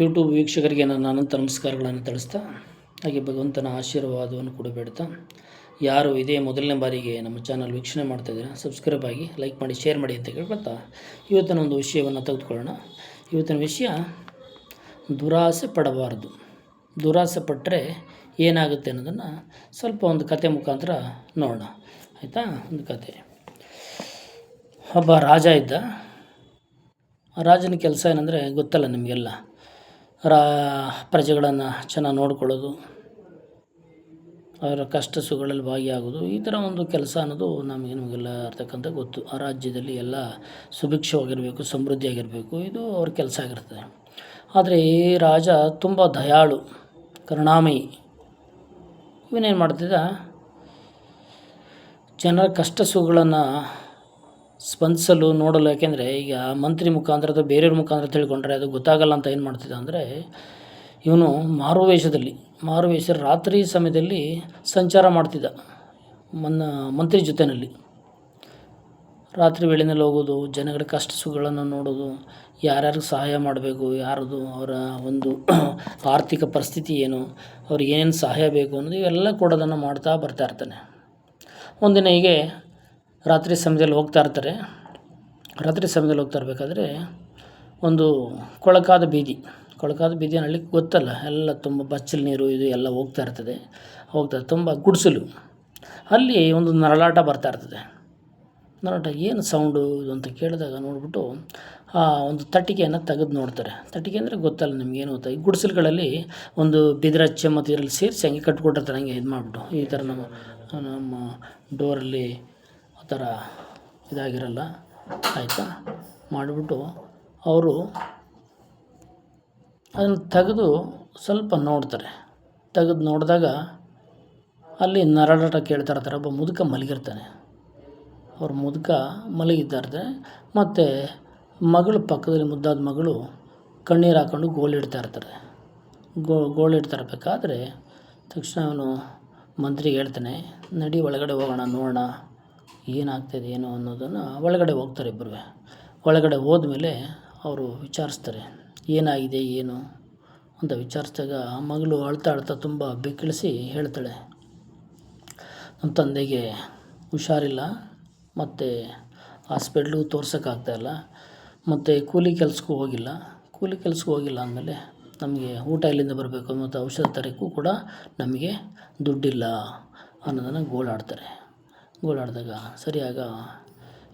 YouTube ವೀಕ್ಷಕರಿಗೆ ನನ್ನ ಅನಂತ ನಮಸ್ಕಾರಗಳನ್ನು ತಿಳಿಸ್ತಾ, ಹಾಗೆ ಭಗವಂತನ ಆಶೀರ್ವಾದವನ್ನು ಕೂಡ ಬೇಡ್ತಾ. ಯಾರು ಇದೇ ಮೊದಲನೇ ಬಾರಿಗೆ ನಮ್ಮ ಚಾನಲ್ ವೀಕ್ಷಣೆ ಮಾಡ್ತಾ ಇದ್ದೀರಾ ಸಬ್ಸ್ಕ್ರೈಬ್ ಆಗಿ ಲೈಕ್ ಮಾಡಿ ಶೇರ್ ಮಾಡಿ ಅಂತ ಕೇಳ್ಕೊಳ್ತಾ, ಇವತ್ತಿನ ಒಂದು ವಿಷಯವನ್ನು ತೆಗೆದುಕೊಳ್ಳೋಣ. ಇವತ್ತಿನ ವಿಷಯ, ದುರಾಸೆ ಪಡಬಾರ್ದು. ದುರಾಸೆ ಪಟ್ಟರೆ ಏನಾಗುತ್ತೆ ಅನ್ನೋದನ್ನು ಸ್ವಲ್ಪ ಒಂದು ಕತೆ ಮುಖಾಂತರ ನೋಡೋಣ. ಆಯಿತಾ? ಒಂದು ಕತೆ. ಒಬ್ಬ ರಾಜ ಇದ್ದ. ರಾಜನ ಕೆಲಸ ಏನಂದರೆ ಗೊತ್ತಲ್ಲ ನಿಮಗೆಲ್ಲ. ರಾ ಪ್ರಜೆಗಳನ್ನು ಚೆನ್ನಾಗಿ ನೋಡ್ಕೊಳ್ಳೋದು, ಅವರ ಕಷ್ಟ ಸುಖಗಳಲ್ಲಿ ಭಾಗಿಯಾಗೋದು, ಈ ಥರ ಒಂದು ಕೆಲಸ ಅನ್ನೋದು ನಮಗೆ ನಮಗೆಲ್ಲ ಇರ್ತಕ್ಕಂಥ ಗೊತ್ತು. ಆ ರಾಜ್ಯದಲ್ಲಿ ಎಲ್ಲ ಸುಭಿಕ್ಷವಾಗಿರಬೇಕು, ಸಮೃದ್ಧಿಯಾಗಿರಬೇಕು, ಇದು ಅವ್ರ ಕೆಲಸ ಆಗಿರ್ತದೆ. ಆದರೆ ಈ ರಾಜ ತುಂಬ ದಯಾಳು, ಕರುಣಾಮಯಿ. ಇವನೇನು ಮಾಡ್ತಿದ್ದ? ಜನರ ಕಷ್ಟ ಸುಖಗಳನ್ನು ಸ್ಪಂದಿಸಲು ನೋಡಲು, ಯಾಕೆಂದರೆ ಈಗ ಮಂತ್ರಿ ಮುಖಾಂತರ ಅಥವಾ ಬೇರೆಯವ್ರ ಮುಖಾಂತರ ತಿಳ್ಕೊಂಡ್ರೆ ಅದು ಗೊತ್ತಾಗಲ್ಲ ಅಂತ ಏನು ಮಾಡ್ತಿದ್ದ ಅಂದರೆ, ಇವನು ಮಾರುವೇಷದಲ್ಲಿ, ಮಾರುವೇಷ ರಾತ್ರಿ ಸಮಯದಲ್ಲಿ ಸಂಚಾರ ಮಾಡ್ತಿದ್ದ ಮನ್ನ, ಮಂತ್ರಿ ಜೊತೆಯಲ್ಲಿ ರಾತ್ರಿ ವೇಳೆಯಲ್ಲಿ ಹೋಗೋದು, ಜನಗಳ ಕಷ್ಟ ಸುಖಗಳನ್ನು ನೋಡೋದು, ಯಾರ್ಯಾರಿಗೆ ಸಹಾಯ ಮಾಡಬೇಕು, ಯಾರದು ಅವರ ಒಂದು ಆರ್ಥಿಕ ಪರಿಸ್ಥಿತಿ ಏನು, ಅವ್ರಿಗೆ ಏನೇನು ಸಹಾಯ ಬೇಕು ಅನ್ನೋದು ಇವೆಲ್ಲ ಕೊಡೋದನ್ನು ಮಾಡ್ತಾ ಬರ್ತಾ ಇರ್ತಾನೆ. ಒಂದಿನ ಹೀಗೆ ರಾತ್ರಿ ಸಮಯದಲ್ಲಿ ಹೋಗ್ತಾ ಇರ್ತಾರೆ. ರಾತ್ರಿ ಸಮಯದಲ್ಲಿ ಹೋಗ್ತಾ ಇರಬೇಕಾದ್ರೆ ಒಂದು ಕೊಳಕಾದ ಬೀದಿ. ಕೊಳಕಾದ ಬೀದಿ ಅಲ್ಲಿ ಗೊತ್ತಲ್ಲ. ಎಲ್ಲ ತುಂಬ ಬಚ್ಚಲು ನೀರು ಇದು ಎಲ್ಲ ಹೋಗ್ತಾ ಇರ್ತದೆ. ಹೋಗ್ತಾ ತುಂಬ ಗುಡಿಸಲು. ಅಲ್ಲಿ ಒಂದು ನರಳಾಟ ಬರ್ತಾ ಇರ್ತದೆ. ನರಳಾಟ ಏನು ಸೌಂಡು ಇದು ಅಂತ ಕೇಳಿದಾಗ ನೋಡಿಬಿಟ್ಟು ಆ ಒಂದು ತಟ್ಟಿಗೆಯನ್ನು ತೆಗೆದು ನೋಡ್ತಾರೆ. ತಟ್ಟಿಗೆ ಅಂದರೆ ಗೊತ್ತಲ್ಲ ನಿಮ್ಗೆ ಗೊತ್ತಾ? ಈ ಗುಡಿಸಲುಗಳಲ್ಲಿ ಒಂದು ಬಿದಿರಚ್ಚೆ ಮತ್ತು ಇದರಲ್ಲಿ ಸೇರಿಸಿ ಹಂಗೆ ಕಟ್ಕೊಟ್ಟಿರ್ತಾರೆ ಹಂಗೆ ಇದು ಮಾಡಿಬಿಟ್ಟು ಈ ಥರ ನಮ್ಮ ನಮ್ಮ ಡೋರಲ್ಲಿ ಥರ ಇದಾಗಿರಲ್ಲ, ಆಯಿತಾ? ಮಾಡಿಬಿಟ್ಟು ಅವರು ಅದನ್ನು ತೆಗೆದು ಸ್ವಲ್ಪ ನೋಡ್ತಾರೆ. ತೆಗೆದು ನೋಡಿದಾಗ ಅಲ್ಲಿ ನರಳಾಟ ಕೇಳ್ತಾ ಇರ್ತಾರೆ ಒಬ್ಬ ಮುದುಕ ಮಲಗಿರ್ತಾನೆ. ಅವ್ರ ಮುದುಕ ಮಲಗಿದ್ದಾರೆ ಮತ್ತು ಮಗಳು ಪಕ್ಕದಲ್ಲಿ ಮುದ್ದಾದ ಮಗಳು ಕಣ್ಣೀರು ಹಾಕ್ಕೊಂಡು ಗೋಳಿಡ್ತಾ ಇರ್ತಾರೆ. ಗೋ ಗೋಳಿಡ್ತಾ ಇರಬೇಕಾದ್ರೆ ತಕ್ಷಣ ಅವನು ಮಂತ್ರಿಗೆ ಹೇಳ್ತಾನೆ, ನಡಿ ಒಳಗಡೆ ಹೋಗೋಣ, ನೋಡೋಣ. ಏನಾಗ್ತಿದೆ, ಏನು ಅನ್ನೋದನ್ನು ಒಳಗಡೆ ಹೋಗ್ತಾರೆ ಇಬ್ಬರು ಒಳಗಡೆ ಹೋದ್ಮೇಲೆ ಅವರು ವಿಚಾರಿಸ್ತಾರೆ, ಏನಾಗಿದೆ, ಏನು ಅಂತ ವಿಚಾರಿಸಿದಾಗ ಮಗಳು ಅಳ್ತಾ ಅಳ್ತಾ ತುಂಬ ಬೆಕ್ಕಿಳಿಸಿ ಹೇಳ್ತಾಳೆ ನಮ್ಮ ತಂದೆಗೆ ಹುಷಾರಿಲ್ಲ, ಮತ್ತು ಹಾಸ್ಪಿಟ್ಲಿಗೂ ತೋರ್ಸೋಕ್ಕಾಗ್ತಾಯಿಲ್ಲ ಮತ್ತು ಕೂಲಿ ಕೆಲಸಕ್ಕೂ ಹೋಗಿಲ್ಲ, ಕೂಲಿ ಕೆಲಸಕ್ಕೂ ಹೋಗಿಲ್ಲ ಅಂದಮೇಲೆ ನಮಗೆ ಊಟ ಇಲ್ಲಿಂದ ಬರಬೇಕು ಮತ್ತು ಔಷಧ ತರೋಕ್ಕೂ ಕೂಡ ನಮಗೆ ದುಡ್ಡಿಲ್ಲ ಅನ್ನೋದನ್ನು ಗೋಳಾಡ್ತಾರೆ. ಗೋಳಾಡಿದಾಗ ಸರಿಯಾಗ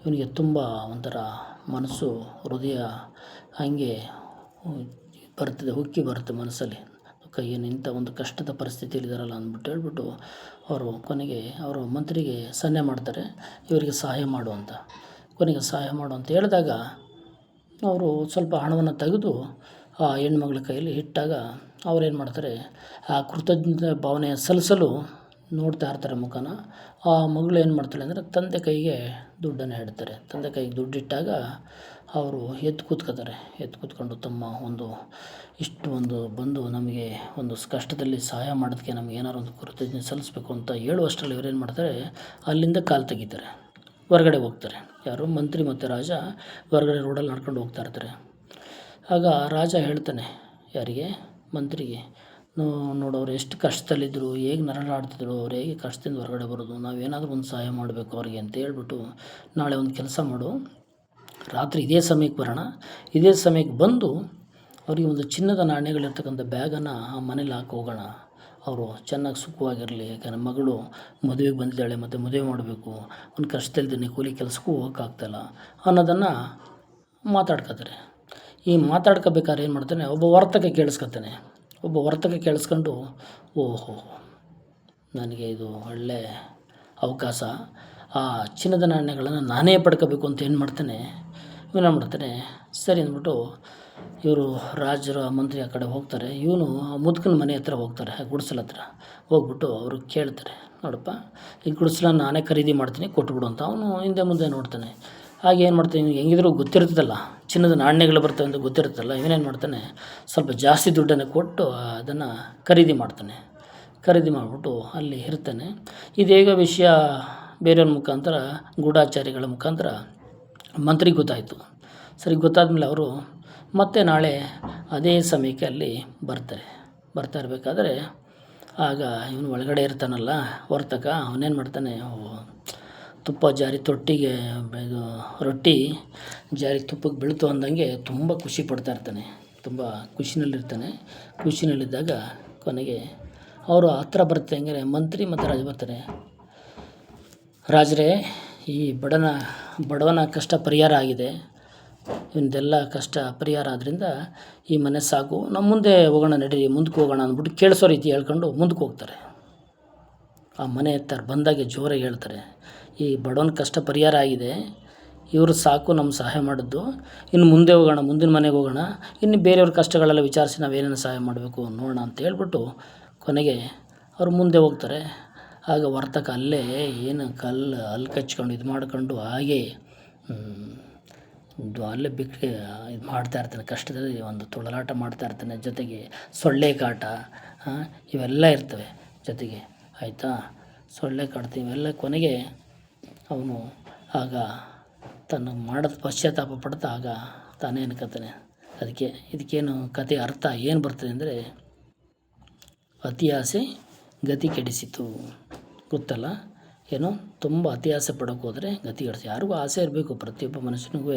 ಇವನಿಗೆ ತುಂಬ ಒಂಥರ ಮನಸ್ಸು, ಹೃದಯ ಹಾಗೆ ಬರ್ತದೆ, ಉಕ್ಕಿ ಬರುತ್ತೆ ಮನಸ್ಸಲ್ಲಿ. ಏನು ಇಂಥ ಒಂದು ಕಷ್ಟದ ಪರಿಸ್ಥಿತಿಯಲ್ಲಿದ್ದಾರಲ್ಲ ಅಂದ್ಬಿಟ್ಟು ಹೇಳ್ಬಿಟ್ಟು ಅವರು ಕೊನೆಗೆ ಅವರು ಮಂತ್ರಿಗೆ ಸನ್ನೆ ಮಾಡ್ತಾರೆ, ಇವರಿಗೆ ಸಹಾಯ ಮಾಡು ಅಂತ. ಕೊನೆಗೆ ಸಹಾಯ ಮಾಡು ಅಂತ ಹೇಳಿದಾಗ ಅವರು ಸ್ವಲ್ಪ ಹಣವನ್ನು ತೆಗೆದು ಆ ಹೆಣ್ಮಗಳ ಕೈಯಲ್ಲಿ ಇಟ್ಟಾಗ ಅವ್ರೇನು ಮಾಡ್ತಾರೆ ಆ ಕೃತಜ್ಞತೆ ಭಾವನೆ ಸಲ್ಲಿಸಲು ನೋಡ್ತಾ ಇರ್ತಾರೆ ಮುಖನ. ಆ ಮಗಳು ಏನು ಮಾಡ್ತಾಳೆ ಅಂದರೆ ತಂದೆ ಕೈಗೆ ದುಡ್ಡನ್ನು ಇಡ್ತಾರೆ. ತಂದೆ ಕೈಗೆ ದುಡ್ಡಿಟ್ಟಾಗ ಅವರು ಎದ್ದು ಕೂತ್ಕೋತಾರೆ. ಎದ್ದು ಕೂತ್ಕೊಂಡು ತಮ್ಮ ಒಂದು ಇಷ್ಟು ಒಂದು ಬಂದು ನಮಗೆ ಒಂದು ಕಷ್ಟದಲ್ಲಿ ಸಹಾಯ ಮಾಡೋದಕ್ಕೆ ನಮ್ಗೆ ಏನಾರು ಒಂದು ಕೃತಜ್ಞತೆ ಸಲ್ಲಿಸ್ಬೇಕು ಅಂತ ಹೇಳುವಷ್ಟರಲ್ಲಿ ಇವ್ರು ಏನು ಮಾಡ್ತಾರೆ? ಅಲ್ಲಿಂದ ಕಾಲು ತೆಗಿತಾರೆ. ಹೊರಗಡೆ ಹೋಗ್ತಾರೆ. ಯಾರು? ಮಂತ್ರಿ ಮತ್ತು ರಾಜ ಹೊರಗಡೆ ರೋಡಲ್ಲಿ ನಡ್ಕೊಂಡು ಹೋಗ್ತಾ ಇರ್ತಾರೆ. ಆಗ ರಾಜ ಹೇಳ್ತಾನೆ, ಯಾರಿಗೆ? ಮಂತ್ರಿಗೆ. ನೋಡು, ಅವ್ರು ಎಷ್ಟು ಕಷ್ಟದಲ್ಲಿದ್ದರು ಹೇಗೆ ನರಳಾಡ್ತಿದ್ರು, ಅವ್ರು ಹೇಗೆ ಕಷ್ಟದಿಂದ ಹೊರಗಡೆ ಬರೋದು ನಾವೇನಾದರೂ ಒಂದು ಸಹಾಯ ಮಾಡಬೇಕು ಅವ್ರಿಗೆ ಅಂತ ಹೇಳ್ಬಿಟ್ಟು ನಾಳೆ ಒಂದು ಕೆಲಸ ಮಾಡು. ರಾತ್ರಿ ಇದೇ ಸಮಯಕ್ಕೆ ಬರೋಣ. ಇದೇ ಸಮಯಕ್ಕೆ ಬಂದು ಅವರಿಗೆ ಒಂದು ಚಿನ್ನದ ನಾಣ್ಯಗಳಿರ್ತಕ್ಕಂಥ ಬ್ಯಾಗನ್ನು ಆ ಮನೇಲಿ ಹಾಕಿ ಹೋಗೋಣ. ಅವರು ಚೆನ್ನಾಗಿ ಸುಖವಾಗಿರಲಿ, ಯಾಕಂದರೆ ಮಗಳು ಮದುವೆಗೆ ಬಂದಿದ್ದಾಳೆ, ಮತ್ತು ಮದುವೆ ಮಾಡಬೇಕು. ಒಂದು ಕಷ್ಟದಲ್ಲಿದ್ದೀನಿ ಕೂಲಿ ಕೆಲಸಕ್ಕೂ ಹೋಗೋಕ್ಕಾಗ್ತಾಯಿಲ್ಲ ಅನ್ನೋದನ್ನು ಮಾತಾಡ್ಕೋತಾರೆ ಈ ಮಾತಾಡ್ಕೋಬೇಕಾದ್ರೆ ಏನು ಮಾಡ್ತಾನೆ, ಒಬ್ಬ ವರ್ತಕ ಕೇಳಿಸ್ಕೊತಾನೆ ಒಬ್ಬ ವರ್ತಕ ಕೇಳಿಸ್ಕೊಂಡು, ಓಹೋ, ನನಗೆ ಇದು ಒಳ್ಳೆ ಅವಕಾಶ. ಆ ಚಿನ್ನದ ನಾಣ್ಯಗಳನ್ನು ನಾನೇ ಪಡ್ಕೋಬೇಕು ಅಂತ ಏನು ಮಾಡ್ತಾನೆ? ಇವನು ಮಾಡ್ತಾನೆ? ಸರಿ ಅಂದ್ಬಿಟ್ಟು ಇವರು ರಾಜರ ಮಂತ್ರಿ ಆ ಕಡೆ ಹೋಗ್ತಾರೆ. ಇವನು ಆ ಮುದುಕನ ಮನೆ ಹತ್ರ ಹೋಗ್ತಾರೆ ಆ ಗುಡಿಸಲ ಹತ್ರ. ಹೋಗ್ಬಿಟ್ಟು ಅವರು ಕೇಳ್ತಾರೆ, ನೋಡಪ್ಪ, ಈ ಗುಡಿಸಲ ನಾನೇ ಖರೀದಿ ಮಾಡ್ತೀನಿ, ಕೊಟ್ಬಿಡು ಅಂತ. ಅವನು ಹಿಂದೆ ಮುಂದೆ ನೋಡ್ತಾನೆ. ಹಾಗೆ ಏನು ಮಾಡ್ತಾನೆ ಇವ್ನಿಗೆ ಹೆಂಗಿದ್ರು ಗೊತ್ತಿರ್ತದಲ್ಲ, ಚಿನ್ನದ ನಾಣ್ಯಗಳು ಬರ್ತವೆ ಅಂತ ಗೊತ್ತಿರುತ್ತಲ್ಲ ಇವನೇನು ಮಾಡ್ತಾನೆ, ಸ್ವಲ್ಪ ಜಾಸ್ತಿ ದುಡ್ಡನ್ನು ಕೊಟ್ಟು ಅದನ್ನು ಖರೀದಿ ಮಾಡ್ತಾನೆ. ಖರೀದಿ ಮಾಡಿಬಿಟ್ಟು ಅಲ್ಲಿ ಇರ್ತಾನೆ. ಇದೇಗ ವಿಷಯ, ಬೇರೆಯವ್ರ ಮುಖಾಂತರ, ಗೂಢಾಚಾರಿಗಳ ಮುಖಾಂತರ ಮಂತ್ರಿಗೆ ಗೊತ್ತಾಯಿತು. ಸರಿ, ಗೊತ್ತಾದಮೇಲೆ ಅವರು ಮತ್ತೆ ನಾಳೆ ಅದೇ ಸಮಯಕ್ಕೆ ಅಲ್ಲಿ ಬರ್ತಾರೆ. ಬರ್ತಾ ಇರಬೇಕಾದ್ರೆ ಆಗ ಇವನು ಒಳಗಡೆ ಇರ್ತಾನಲ್ಲ ವರ್ತಕ ಅವನೇನು ಮಾಡ್ತಾನೆ ತುಪ್ಪ ಜಾರಿ ತೊಟ್ಟಿಗೆ ಇದು ರೊಟ್ಟಿ ಜಾರಿ ತುಪ್ಪಕ್ಕೆ ಬೀಳ್ತು ಅಂದಂಗೆ ತುಂಬ ಖುಷಿ ಪಡ್ತಾ ಇರ್ತಾನೆ. ತುಂಬ ಖುಷಿನಲ್ಲಿರ್ತಾನೆ. ಖುಷಿನಲ್ಲಿದ್ದಾಗ ಕೊನೆಗೆ ಅವರು ಹತ್ರ ಬರುತ್ತೆ ಹಂಗೆ ಮಂತ್ರಿ ಮತ್ತು ರಾಜ ಬರ್ತಾರೆ. ರಾಜರೇ, ಈ ಬಡನ, ಬಡವನ ಕಷ್ಟ ಪರಿಹಾರ ಆಗಿದೆ. ಇವನ್ನೆಲ್ಲ ಕಷ್ಟ ಪರಿಹಾರ ಆದ್ದರಿಂದ ಈ ಮನೆ ಸಾಕು ನಮ್ಮ ಮುಂದೆ ಹೋಗೋಣ ನಡೀರಿ ಮುಂದಕ್ಕೆ ಹೋಗೋಣ ಅಂದ್ಬಿಟ್ಟು ಕೇಳಿಸೋ ರೀತಿ ಹೇಳ್ಕೊಂಡು ಮುಂದಕ್ಕೆ ಹೋಗ್ತಾರೆ. ಆ ಮನೆ ಎತ್ತಾರೆ ಬಂದಾಗೆ ಜೋರಾಗಿ ಹೇಳ್ತಾರೆ. ಈ ಬಡವನ ಕಷ್ಟ ಪರಿಹಾರ ಆಗಿದೆ. ಇವರು ಸಾಕು ನಮ್ಮ ಸಹಾಯ ಮಾಡಿದ್ದು. ಇನ್ನು ಮುಂದೆ ಹೋಗೋಣ, ಮುಂದಿನ ಮನೆಗೆ ಹೋಗೋಣ. ಇನ್ನು ಬೇರೆಯವ್ರ ಕಷ್ಟಗಳೆಲ್ಲ ವಿಚಾರಿಸಿ ನಾವೇನೇನು ಸಹಾಯ ಮಾಡಬೇಕು ನೋಡೋಣ ಅಂತ ಹೇಳ್ಬಿಟ್ಟು ಕೊನೆಗೆ ಅವ್ರು ಮುಂದೆ ಹೋಗ್ತಾರೆ. ಆಗ ವರ್ತಕ ಅಲ್ಲೇ ಏನು ಕಲ್ಲು ಅಲ್ಲಿ ಕಚ್ಕೊಂಡು ಇದು ಮಾಡ್ಕೊಂಡು ಹಾಗೆ ಅಲ್ಲೇ ಬಿಕ್ಕಿ, ಇದು ಮಾಡ್ತಾ ಇರ್ತಾನೆ. ಕಷ್ಟದಲ್ಲಿ ಒಂದು ತುಳಲಾಟ ಮಾಡ್ತಾ ಇರ್ತಾನೆ. ಜೊತೆಗೆ ಸೊಳ್ಳೆ ಕಾಟ ಇವೆಲ್ಲ ಇರ್ತವೆ ಜೊತೆಗೆ. ಆಯಿತಾ? ಸೊಳ್ಳೆ ಕಾಡ್ತೀವಿ. ಇವೆಲ್ಲ ಕೊನೆಗೆ ಅವನು ಆಗ ತನ್ನ ಮಾಡೋದು ಪಶ್ಚಾತ್ತಾಪ ಪಡ್ತಾ ಆಗ ತಾನೇ ಅನ್ಕೋತಾನೆ. ಅದಕ್ಕೆ ಇದಕ್ಕೇನು ಕತೆ ಅರ್ಥ ಏನು ಬರ್ತದೆ ಅಂದರೆ, ಅತಿ ಆಸೆ ಗತಿ ಕೆಡಿಸಿತು. ಗೊತ್ತಲ್ಲ? ಏನೋ ತುಂಬ ಅತಿ ಆಸೆ ಪಡೋಕೆ ಹೋದರೆ ಗತಿ ಕೆಡಿಸಿ. ಯಾರಿಗೂ ಆಸೆ ಇರಬೇಕು, ಪ್ರತಿಯೊಬ್ಬ ಮನುಷ್ಯನಿಗೂ.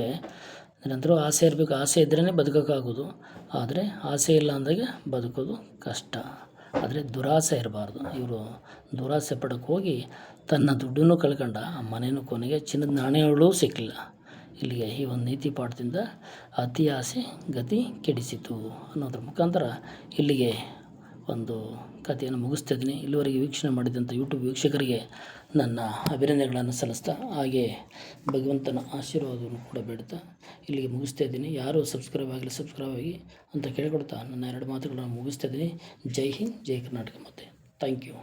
ನಿರಂತರ ಆಸೆ ಇರಬೇಕು. ಆಸೆ ಇದ್ರೇ ಬದುಕೋಕ್ಕಾಗೋದು. ಆದರೆ ಆಸೆ ಇಲ್ಲ ಅಂದಾಗ ಬದುಕೋದು ಕಷ್ಟ. ಆದರೆ ದುರಾಸೆ ಇರಬಾರ್ದು. ಇವರು ದುರಾಸೆ ಪಡೋಕೆ ಹೋಗಿ ತನ್ನ ದುಡ್ಡನ್ನು ಕಳ್ಕೊಂಡ ಆ ಮನೆಯೂ ಕೊನೆಗೆ ಚಿನ್ನದ ನಾಣ್ಯಗಳು ಸಿಕ್ಕಿಲ್ಲ. ಇಲ್ಲಿಗೆ ಈ ಒಂದು ನೀತಿ ಪಾಠದಿಂದ ಅತಿ ಆಸೆ ಗತಿ ಕೆಡಿಸಿತು ಅನ್ನೋದ್ರ ಮುಖಾಂತರ ಇಲ್ಲಿಗೆ ಒಂದು ಕಥೆಯನ್ನು ಮುಗಿಸ್ತಾ ಇದ್ದೀನಿ ಇಲ್ಲಿವರೆಗೆ ವೀಕ್ಷಣೆ ಮಾಡಿದಂಥ ಯೂಟ್ಯೂಬ್ ವೀಕ್ಷಕರಿಗೆ ನನ್ನ ಅಭಿನಂದನೆಗಳನ್ನು ಸಲ್ಲಿಸ್ತಾ, ಹಾಗೆ ಭಗವಂತನ ಆಶೀರ್ವಾದವನ್ನು ಕೂಡ ಬೇಡ್ತಾ ಇಲ್ಲಿಗೆ ಮುಗಿಸ್ತಾ ಇದ್ದೀನಿ. ಯಾರು ಸಬ್ಸ್ಕ್ರೈಬ್ ಆಗಲಿ ಸಬ್ಸ್ಕ್ರೈಬ್ ಆಗಿ ಅಂತ ಕೇಳಿಕೊಡ್ತಾ ನನ್ನ ಎರಡು ಮಾತುಗಳನ್ನು ಮುಗಿಸ್ತಾ ಇದ್ದೀನಿ. ಜೈ ಹಿಂದ್, ಜೈ ಕರ್ನಾಟಕ ಮತ್ತೆ ಥ್ಯಾಂಕ್ ಯು